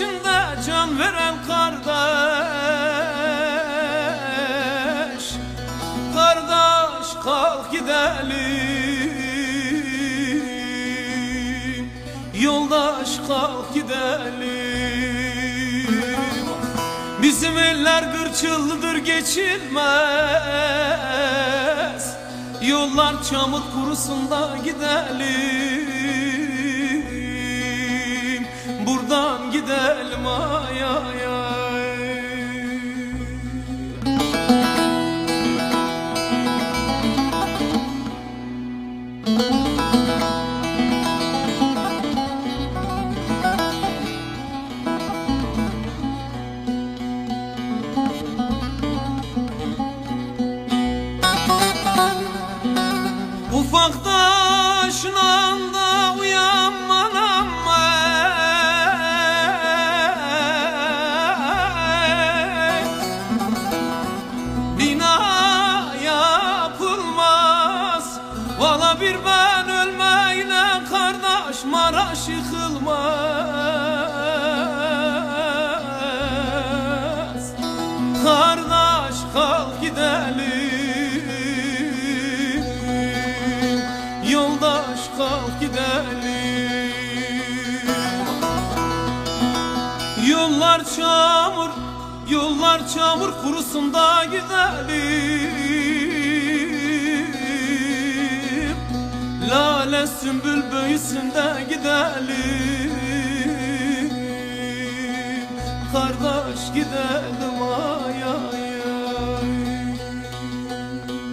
içinde can veren kardeş. Kardeş kalk gidelim. Yoldaş kalk gidelim. Bizim eller gırçıldır geçilmez. Yollar çamur kurusunda gidelim gidelim ay bir ben ölmeyle kardeş Maraş yıkılmaz. Kardeş kalk gidelim. Yoldaş kalk gidelim. Yollar çamur, yollar çamur kurusunda gidelim Hale sümbül büyüsünde gidelim. Kardeş gidelim ay ay